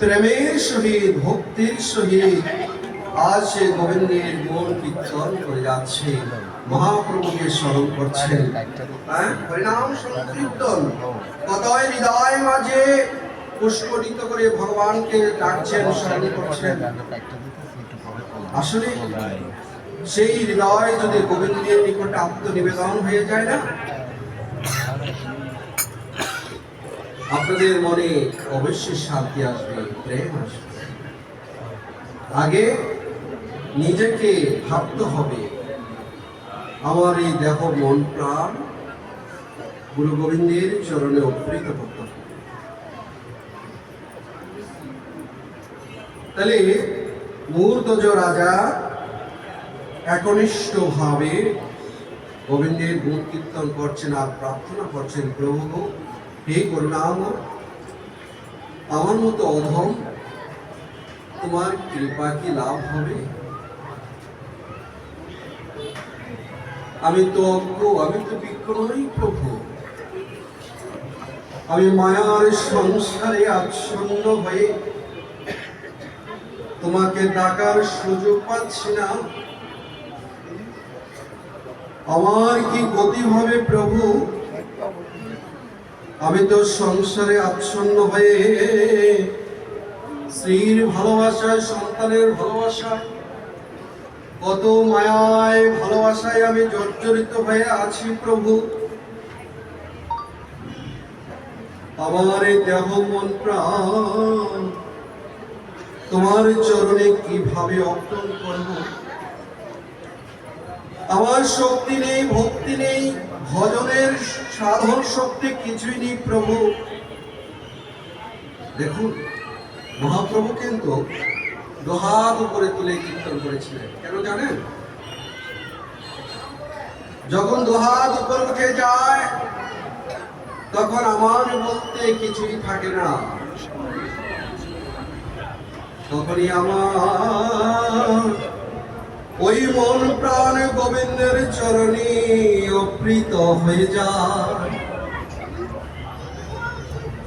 প্রেমের সহিত, ভক্তির সহিত আজ সে গোবিন্দের মন কীর্তন করে যাচ্ছে, মহাপ্রভুকে স্মরণ করছেন। হ্যাঁ? হরিনাম সংকীর্তন। কতই হৃদয় মাঝে করে ভগবানকে ডাকছেন, স্মরণ করছেন। আসলে সেই হৃদয় যদি গোবিন্দের নিকটে আত্মনিবেদন হয়ে যায় না আপনাদের মনে অবশ্যই শান্তি আসবে, প্রেম আসবে। আগে নিজেকে ভাবতে হবে, আমার এই দেহ, মন, প্রাণ গুরু গোবিন্দের চরণে অর্পিত করতে হবে। তাহলে মূর্তজ রাজা একনিষ্ঠ ভাবে গোবিন্দের গুণ কীর্তন করছেন আর প্রার্থনা করছেন প্রভু হে করুণাম আমার মতো অধম, তোমার কৃপা কি লাভ হবে? আমি তো অজ্ঞ আমি তো নই প্রভু। আমি মায়ার সংসারে আচ্ছন্ন হয়ে তোমাকে ডাকার সুযোগ পাচ্ছি না। আমার কি গতি হবে প্রভু? আমি তো সংসারে আচ্ছন্ন হয়ে স্ত্রীর ভালোবাসায় সন্তানের ভালোবাসায় কত মায়ায় ভালোবাসায় আমি জর্জরিত হয়ে আছি প্রভু। আমার দেহ মন প্রাণ, তোমার চরণে কীভাবে অর্পণ করব? আমার শক্তি নেই, ভক্তি নেই ভজনের সাধন শক্তি কিছুই নেই প্রভু। দেখুন, মহাপ্রভু কিন্তু দোহাত উপরে তুলে কীর্তন করেছিলেন। কেন জানেন? যখন দোহাত উপর উঠে যায়, তখন আমার বলতে কিছুই থাকে না। তখনই আমার ওই মন প্রাণ গোবিন্দের চরণে অপ্রীত হয়ে যায়।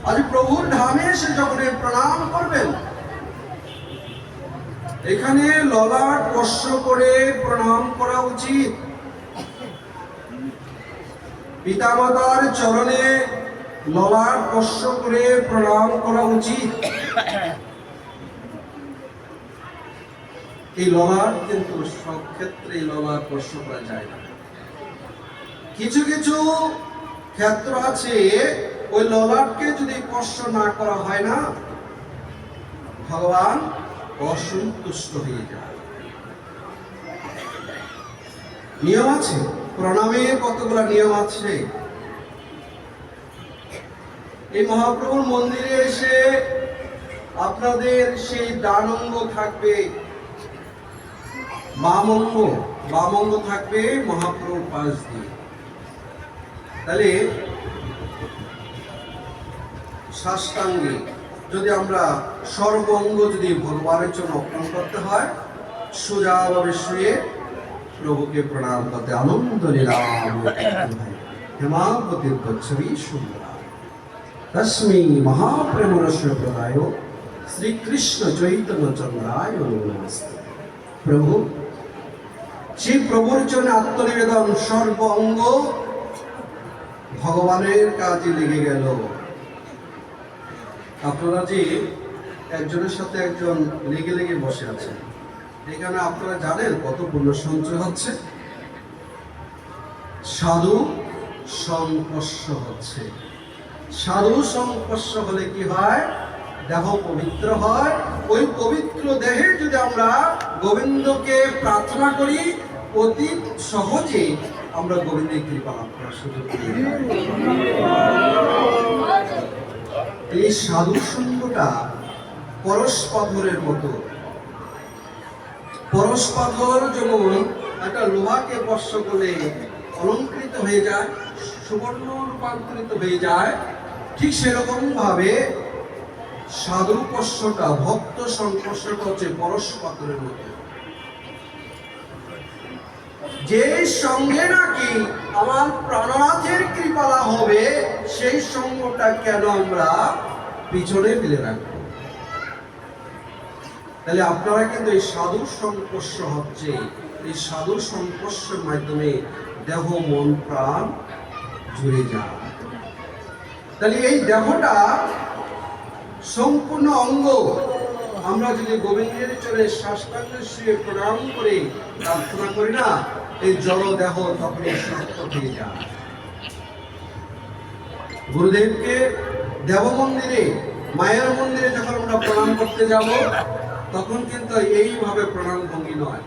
আজ প্রভুর ধামে এসে যখন প্রণাম করবেন। এখানে ললাট স্পর্শ করে প্রণাম করা উচিত। পিতামাতার চরণে ললাট স্পর্শ করে প্রণাম করা উচিত। এই ললাট কিন্তু সব ক্ষেত্রে এই ললাট স্পর্শ করা যায় না। কিছু কিছু ক্ষেত্র আছে, ওই ললাটকে যদি স্পর্শ না করা হয় না, ভগবান অসন্তুষ্ট হয়ে যায়। নিয়ম আছে? প্রণামের কতগুলো নিয়ম আছে? এই মহাপ্রভুর মন্দিরে এসে আপনাদের সেই দানঙ্গ থাকবে। বামঙ্গ থাকবে মহাপ্রভুর পাশ দিয়ে। তাহলে সাষ্টাঙ্গে যদি আমরা সর্বঙ্গ যদি ভগবানের জন্য অর্পণ করতে হয়, সোজাভাবে শুয়ে প্রভুকে প্রণাম করতে আনন্দ নিলাম হেমাবতীর গচ্ছবি সুন্দর। তস্মৈ মহাপ্রেম রস প্রদায় শ্রীকৃষ্ণ চৈতন্য চন্দ্রায় নমস্তে। প্রভু সেই প্রভুর জন্য আত্মনিবেদন সর্ব অঙ্গ ভগবানের কাজে লেগে গেল। আপনারা যে একজনের সাথে একজন লেগে লেগে বসে আছেন এখানে আপনারা জানেন কত পুণ্য সঞ্চয় হচ্ছে। সাধু সংস্পর্শ হচ্ছে। সাধু সংস্পর্শ হলে কি হয়? দেহ পবিত্র হয়। ওই পবিত্র দেহে যদি আমরা গোবিন্দকে প্রার্থনা করি অতি সহজে আমরা গোবিন্দের কৃপা লাভ করার সুযোগ এই সাধু সঙ্গটা পরশ মতো। পরশ যেমন একটা লোহাকে স্পর্শ করলে অলঙ্কৃত হয়ে যায়, সুবর্ণ রূপান্তরিত হয়ে যায়। ঠিক সেরকম ভাবে সাধু স্পর্শটা ভক্ত সংস্পর্শটা হচ্ছে পরশ মতো। যে সঙ্গে নাকি আমার প্রাণনাথের কৃপালা হবে, সেই সঙ্গটা কেন আমরা পিছনে ফেলে রাখব? তাহলে আপনারা কিন্তু এই সাধু সংস্পর্শ হচ্ছে, এই সাধু সংস্পর্শের মাধ্যমে দেহ, মন, প্রাণ জুড়ে যায়। তাহলে এই দেহটা সম্পূর্ণ অঙ্গ। আমরা যদি গোবিন্দের চলে শ্বাসকান্ডের শুয়ে প্রণাম করে প্রার্থনা করি না এই জড় দেহ তখনই শক্ত হয়ে যায়। গুরুদেবকে দেব মন্দিরে, মায়ের মন্দিরে যখন আমরা প্রণাম করতে যাব, তখন কিন্তু এইভাবে প্রণাম ভঙ্গি নয়।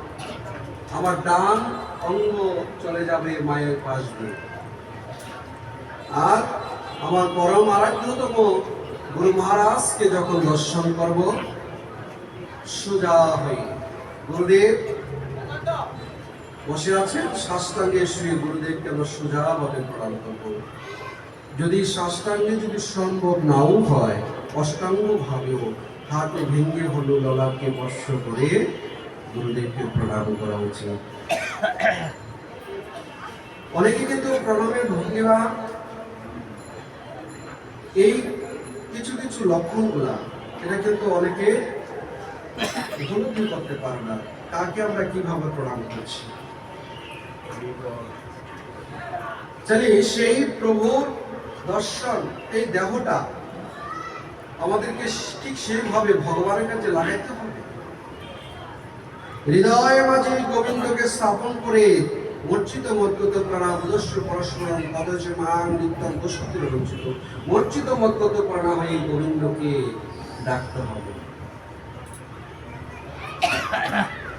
আমার ডান অঙ্গ চলে যাবে মায়ের পাশ দিয়ে। আর আমার পরম আরাধ্যতম গুরু মহারাজকে যখন দর্শন করব, সোজা হয়ে গুরুদেব বসে আছেন সাষ্টাঙ্গে শুয়ে গুরুদেবকে আমরা সোজা ভাবে প্রণাম করব যদি সাষ্টাঙ্গে যদি সম্ভব নাও হয়, অষ্টাঙ্গ ভাবেও হাতে ভেঙ্গে হলো ললাকে বর্ষ করে গুরুদেবকে প্রণাম করা উচিত। অনেকে কিন্তু প্রণামের ভঙ্গিমা, এই কিছু কিছু লক্ষণগুলা, এটা কিন্তু অনেকে উপলব্ধি করতে পারে না। তাকে আমরা কীভাবে প্রণাম করছি? তাহলে সেই প্রভুর দর্শন, এই দেহটা আমাদেরকে ঠিক সেইভাবে ভগবানের কাছে লাগাইতে হবে। হৃদয় মাঝে গোবিন্দকে স্থাপন করে মর্চিত মদ্গত প্রাণা উদস্য পরস্পরম পদজ মান নিত্যম দোষতির রঞ্চিত মর্চিত মদ্গত প্রাণা হয়ে গোবিন্দকে ডাকতে হবে।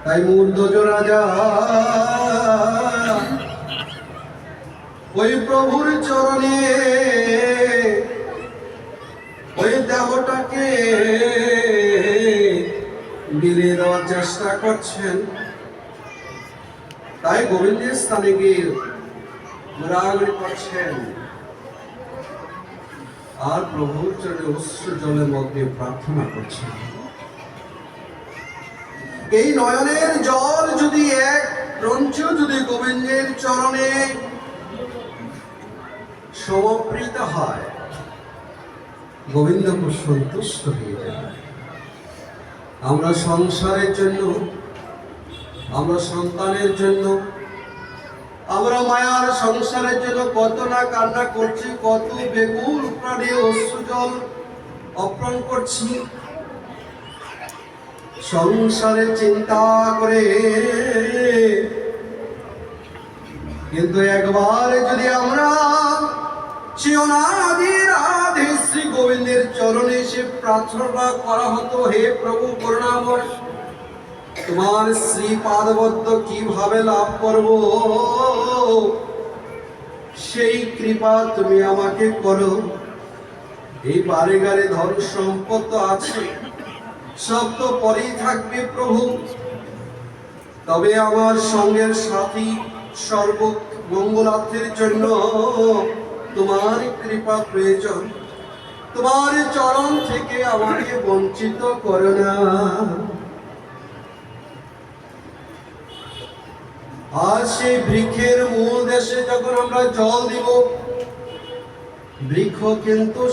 তাই মূর্ধজ রাজা ওই প্রভুর চরণে, ওই দেহটাকে বিলিয়ে দেওয়ার চেষ্টা করছেন। তাই গোবিন্দের স্থানে গিয়ে করছেন। আর প্রভুর চরণে অশ্রু জলের মধ্যে প্রার্থনা করছেন। এই নয়নের জল যদি এক রঞ্চ যদি গোবিন্দের চরণে সমপ্রীত হয় গোবিন্দ খুব সন্তুষ্ট হয়ে যায়। আমরা সংসারের জন্য, আমরা সন্তানের জন্য, আমরা মায়ার সংসারের জন্য কত না কান্না করছি, কত বেগুন প্রাণে অশ্রু জল অর্পণ করছি। সংসারে চিন্তা করে। কিন্তু একবার যদি আমরা শিওনাদি রাধে শ্রী গোবিন্দের চরণে সে প্রার্থনা করা হতো, হে প্রভু করুণাময়, তোমার শ্রী পাদবদ্ধ কীভাবে লাভ করব? সেই কৃপা তুমি আমাকে করো। এই বারে গারে ধন সম্পদ আছে। সব তো পরেই থাকবে প্রভু। তবে আমার সঙ্গের সাথী সর্ব মঙ্গলার্থের জন্য তোমার কৃপা প্রয়োজন। তোমার চরণ থেকে আমাকে বঞ্চিত করো না। আর সেই বৃক্ষের মূল দেশে যখন আমরা জল দিব, বৃক্ষ কিন্তু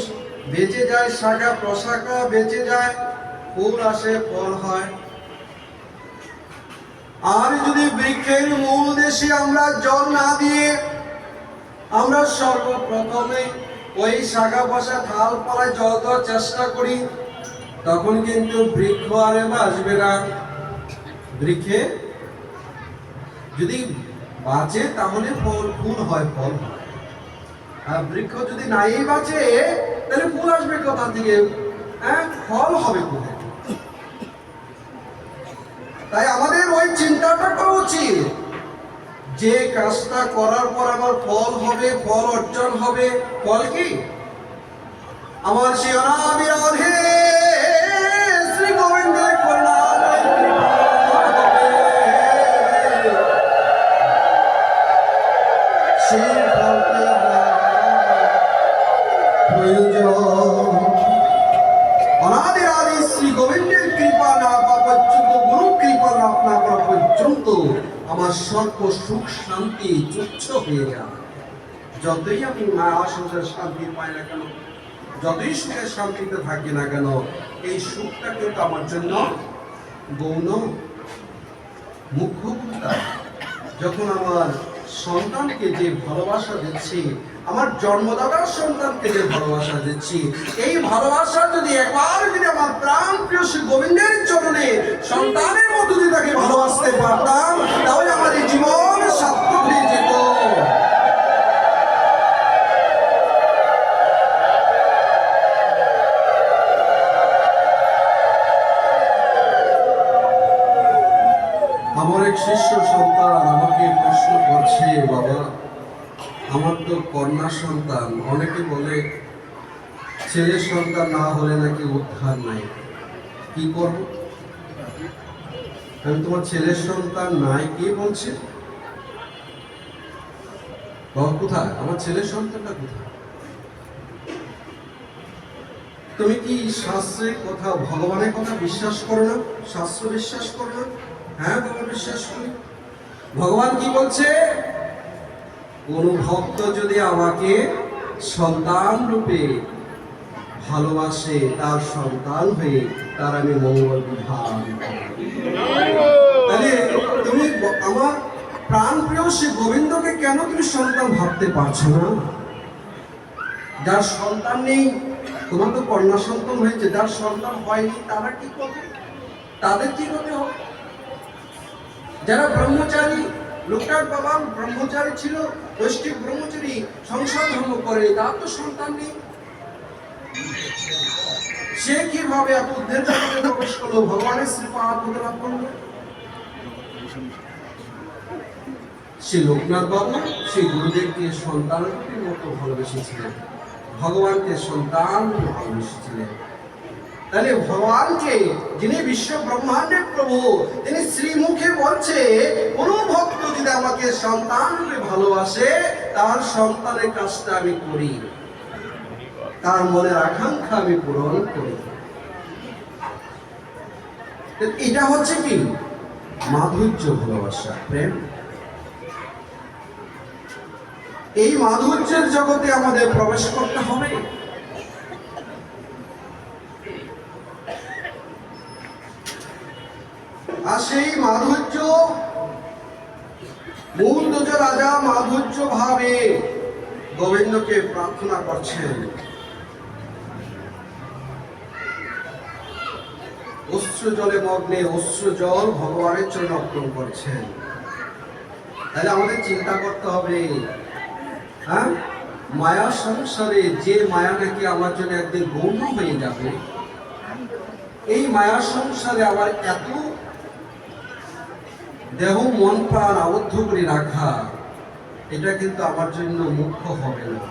বেঁচে যায়, শাখা প্রশাখা বেঁচে যায়। ফুল আসে ফল হয়। আর যদি বৃক্ষের মূল দেশে আমরা জল না দিয়ে আমরা সর্বপ্রথমে ওই শাখা বসা ঢাল পালায় জল দেওয়ার চেষ্টা করি, তখন কিন্তু বৃক্ষ আর আসবে না। বৃক্ষে যদি বাঁচে, তাহলে ফল, ফুল হয়, ফল হয়। আর বৃক্ষ যদি নাই বাঁচে, তাহলে ফুল আসবে কোথা থেকে? হ্যাঁ ফল হবে কোথায়? তাই আমাদের ওই চিন্তাটা করা উচিত। যে কাজটা করার পর আমার ফল হবে, ফল অর্জন হবে, ফল কি? আমার সে অনাদি পর্যন্ত আমার সর্ব সুখ শান্তি তুচ্ছ হয়ে যায় যতই আমি মায়া সংসার শান্তি পাই না কেন, যতই সুখের শান্তিতে থাকি না কেন, এই সুখটা কিন্তু আমার জন্য গৌণ মুখ্য যখন আমার সন্তানকে যে ভালোবাসা দিচ্ছি, আমার জন্মদাতার সন্তানকে যে ভালোবাসা দিচ্ছি, এই ভালোবাসা যদি একবার যদি আমার প্রাণ প্রিয় শ্রী গোবিন্দের চরণে সন্তানের মতো যদি তাকে ভালোবাসতে পারতাম, তাহলে আমার জীবন সার্থক হয়ে যেত। আমার এক শিষ্য সন্তান আমাকে প্রশ্ন করছে, বাবা, আমার তো কন্যা সন্তান। অনেকে বলে ছেলে সন্তান না হলে নাকি উদ্ধার নাই। কি করব? আমি তোমার ছেলের সন্তান নাই, কে বলছে? বাবা কোথায়? আমার ছেলের সন্তানটা কোথায়? তুমি কি শাস্ত্রের কথা, ভগবানের কথা বিশ্বাস করো না? শাস্ত্র বিশ্বাস করো না? হ্যাঁ বাবা বিশ্বাস করি। ভগবান কি বলছে? কোন ভক্ত যদি আমাকে সন্তান রূপে ভালোবাসে, তার সন্তান হয়ে তার আমি মঙ্গল বিধান করি। তাহলে তুমি ব- আমার প্রাণ প্রিয় সে গোবিন্দকে কেন তুমি সন্তান ভাবতে পারছ না? যার সন্তান নেই, তোমার তো কন্যা সন্তান হয়েছে, যার সন্তান হয়নি, তারা কি করবে? তাদের কি হতে হবে? যারা ব্রহ্মচারী, লোকটার বাবা ব্রহ্মচারী ছিল বৈষ্ণব ব্রহ্মচারী, সংসার ধর্ম করে, তার তো সন্তান নেই। সে কীভাবে এত উদ্ধের প্রবেশ করল? ভগবানের শ্রীপাদ হতে লাভ করল। সে লোকনাথ বাবু সেই গুরুদেবকে সন্তানের মতো ভালোবেসেছিলেন, ভগবানকে সন্তান ভালোবেসেছিলেন। তাহলে ভগবানকে যিনি বিশ্ব ব্রহ্মাণ্ডের প্রভু, তিনি শ্রীমুখে বলছে, কোন ভক্ত যদি আমাকে সন্তান রূপে ভালোবাসে, তার সন্তানের কাজটা আমি করি। তার মনের আকাঙ্ক্ষা আমি পূরণ করি। এটা হচ্ছে কি? মাধুর্য, ভালোবাসা, প্রেম। এই মাধুর্যের জগতে আমাদের প্রবেশ করতে হবে। আর সেই মাধুর্য মূল দুজ রাজা মাধুর্য ভাবে গোবিন্দকে প্রার্থনা করছেন। অশ্রু জলে মগ্নে অশ্রু জল ভগবানের জন্য অর্পণ করছেন। তাহলে আমাদের চিন্তা করতে হবে হ্যাঁ? মায়া সংসারে যে মায়া নাকি আমার জন্য একদিন গৌণ হয়ে যাবে, এই মায়া সংসারে আমার এত দেহ, মন, প্রাণ আবদ্ধ করে রাখা, এটা কিন্তু আমার জন্য মুখ্য হবে না।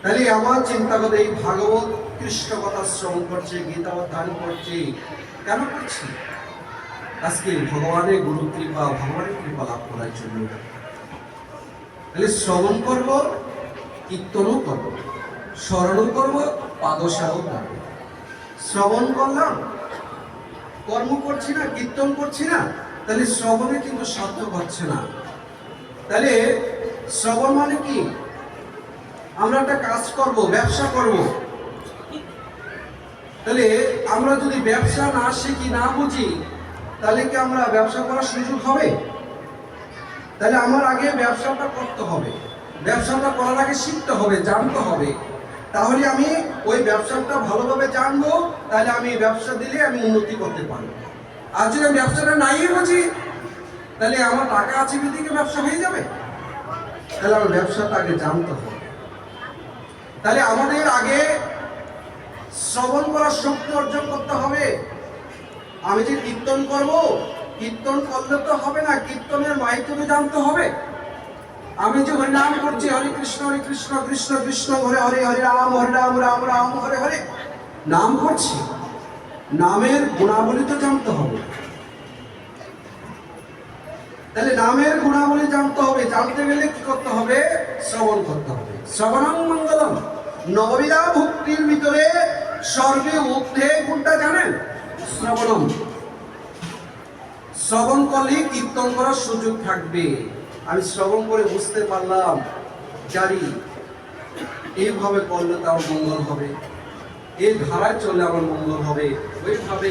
তাহলে আমার চিন্তা করে এই ভাগবত কৃষ্ণ কথা শ্রবণ করছে, গীতা অধ্যয়ন করছি। কেন করছি? আজকে ভগবানের গুরু কৃপা, ভগবানের কৃপা লাভ করার জন্য। তাহলে শ্রবণ করব, কীর্তনও করব স্মরণ করব পাদসাও করব। শ্রবণ করলাম, কর্ম করছি না, কীর্তন করছি না, তাহলে শ্রবণে কিন্তু সার্থক হচ্ছে না। তাহলে শ্রবণ মানে কি? আমরা একটা কাজ করব, ব্যবসা করব। তাহলে আমরা যদি ব্যবসা না শিখি, না বুঝি, তাহলে কি আমরা ব্যবসা করার সুযোগ হবে? তাহলে আমার আগে ব্যবসাটা করতে হবে। ব্যবসাটা করার আগে শিখতে হবে, জানতে হবে। তাহলে আমি ওই ব্যবসাটা ভালোভাবে জানব, তাহলে আমি ব্যবসা দিলে আমি উন্নতি করতে পারব। আর যদি আমি ব্যবসাটা নাই বুঝি তাহলে আমার টাকা আছে বিদিকে ব্যবসা হয়ে যাবে? তাহলে আমার ব্যবসাটা আগে জানতে হবে। তাহলে আমাদের আগে শ্রবণ করার শক্তি অর্জন করতে হবে। আমি যে কীর্তন করব, কীর্তন করলে তো হবে না, কীর্তনের মাহিত্য জানতে হবে। আমি যে হরিনাম করছি, হরে কৃষ্ণ হরে কৃষ্ণ কৃষ্ণ কৃষ্ণ, হরে হরে হরে রাম হরে রাম রাম রাম, হরে হরে। নাম করছি। নামের গুণাবলী তো জানতে হবে। তাহলে নামের গুণাবলী জানতে হবে। জানতে গেলে কি করতে হবে? শ্রবণ করতে হবে। শ্রবণং মঙ্গলম। নববিধা ভক্তির ভিতরে সর্বে ঊর্ধ্বে কোনটা জানেন? শ্রবণম। শ্রবণ করলেই কীর্তন করার সুযোগ থাকবে। আমি শ্রবণ করে বুঝতে পারলাম, জানি এইভাবে করলে তো আমার মঙ্গল হবে। এই ধারায় চললে আমার মঙ্গল হবে। ওইভাবে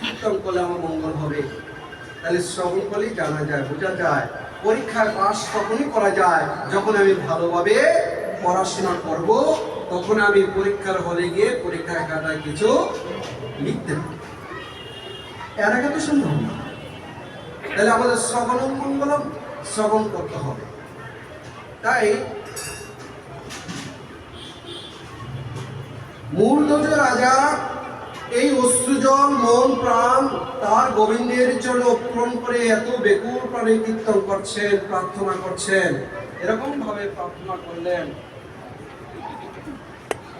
কীর্তন করলে আমার মঙ্গল হবে। তাহলে শ্রবণ করলেই জানা যায়, বোঝা যায়। পরীক্ষায় পাস তখনই করা যায়, যখন আমি ভালোভাবে পড়াশোনা করব। তখন আমি পরীক্ষার হলে গিয়ে পরীক্ষার খাতায় কিছু লিখতে আগে তো সম্ভব না। তাহলে আমাদের শ্রবণ করতে হবে। তাই রাজা এই অশ্রুজল মন প্রাণ তার গোবিন্দের জন্য অর্পণ করে এত বেকুল প্রাণে কীর্তন করছেন, প্রার্থনা করছেন। এরকম ভাবে প্রার্থনা করলেন।